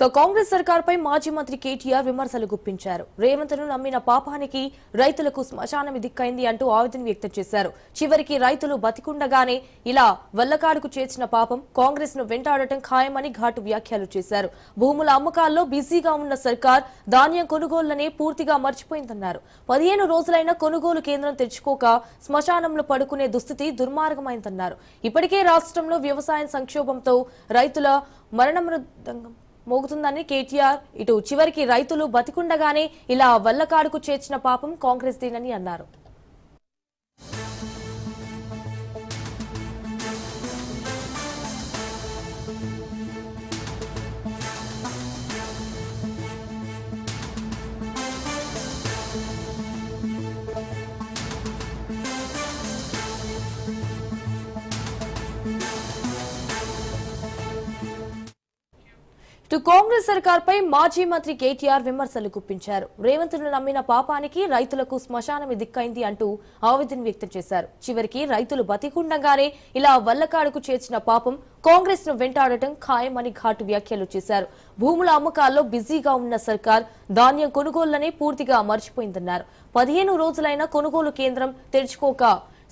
ఇక కాంగ్రెస్ సర్కార్పై మాజీ మంత్రి కేటీఆర్ విమర్శలు గుప్పించారు. రేవంత్ను నమ్మిన పాపానికి రైతులకు శ్మశానం దిక్కైంది అంటూ ఆవేదన వ్యక్తం చేశారు. చివరికి రైతులు బతికుండగానే ఇలా వల్లకాడుకు చేర్చిన పాపం కాంగ్రెస్ను వెంటాడటం ఖాయమని ఘాటు వ్యాఖ్యలు చేశారు. భూముల అమ్మకాల్లో బిజీగా ఉన్న సర్కార్ ధాన్యం కొనుగోళ్ళనే పూర్తిగా మర్చిపోయిందన్నారు. పదిహేను రోజులైన కొనుగోలు కేంద్రం తెచ్చుకోక శ్మశానంలో పడుకునే దుస్థితి దుర్మార్గమైందన్నారు. ఇప్పటికే రాష్ట్రంలో వ్యవసాయ సంక్షోభంతో రైతుల మరణమృదంగం మోగుతుందని కేటీఆర్. ఇటు చివరికి రైతులు బతికుండగానే ఇలా వల్లకాడుకు చేర్చిన పాపం కాంగ్రెస్ దేనని అన్నారు. ఇటు కాంగ్రెస్ సర్కార్పై మాజీ మంత్రి కేటీఆర్ విమర్శలు గుప్పించారు. రేవంత్ను నమ్మిన పాపానికి రైతులకు శ్మశానం దిక్కైంది అంటూ ఆవేదన వ్యక్తం చేశారు. చివరికి రైతులు బతికుండగానే ఇలా వల్లకాడుకు చేర్చిన పాపం కాంగ్రెస్ను వెంటాడటం ఖాయమని ఘాటు వ్యాఖ్యలు చేశారు. భూముల అమ్మకాల్లో బిజీగా ఉన్న సర్కార్ ధాన్యం కొనుగోళ్ళనే పూర్తిగా మర్చిపోయిందన్నారు. పదిహేను రోజులైన కొనుగోలు కేంద్రం తెరుచుకోక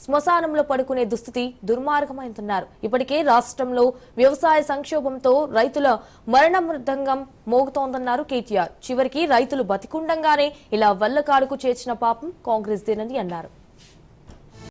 శ్మశానంలో పడుకునే దుస్థితి దుర్మార్గమైందన్నారు. ఇప్పటికే రాష్ట్రంలో వ్యవసాయ సంక్షోభంతో రైతుల మరణ మృదంగం మోగుతోందన్నారు కేటీఆర్. చివరికి రైతులు బతికుండంగానే ఇలా వల్లకాడుకు చేర్చిన పాపం కాంగ్రెస్ దేనని అన్నారు.